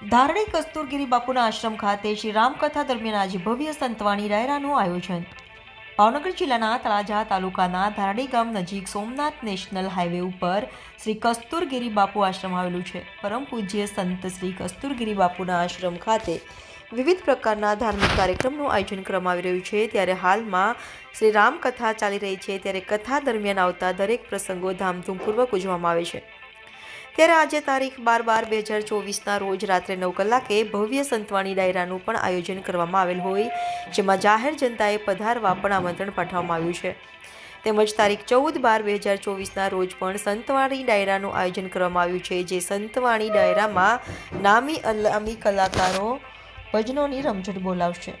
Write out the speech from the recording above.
ધારણી કસ્તુરગીરી બાપુના આશ્રમ ખાતે શ્રી રામકથા દરમિયાન આજે ભવ્ય સંતવાણી ડાયરાનું આયોજન. ભાવનગર જિલ્લાના તળાજા તાલુકાના ધારડી ગામ નજીક સોમનાથ નેશનલ હાઈવે ઉપર શ્રી કસ્તુરગીરી બાપુ આશ્રમ આવેલું છે. પરમ પૂજ્ય સંત શ્રી કસ્તુરગીરી બાપુના આશ્રમ ખાતે વિવિધ પ્રકારના ધાર્મિક કાર્યક્રમનું આયોજન કરવામાં આવી રહ્યું છે. ત્યારે હાલમાં શ્રી રામકથા ચાલી રહી છે. ત્યારે કથા દરમિયાન આવતા દરેક પ્રસંગો ધામધૂમપૂર્વક ઉજવવામાં આવે છે. ત્યારે આજે તારીખ બાર બાર બે હજાર ચોવીસના રોજ રાત્રે નવ કલાકે ભવ્ય સંતવાણી ડાયરાનું પણ આયોજન કરવામાં આવેલ હોય, જેમાં જાહેર જનતાએ પધારવા પણ આમંત્રણ પાઠવવામાં આવ્યું છે. તેમજ તારીખ ચૌદ બાર બે હજાર ચોવીસના રોજ પણ સંતવાણી ડાયરાનું આયોજન કરવામાં આવ્યું છે, જે સંતવાણી ડાયરામાં નામી અલામી કલાકારો ભજનોની રમઝટ બોલાવશે.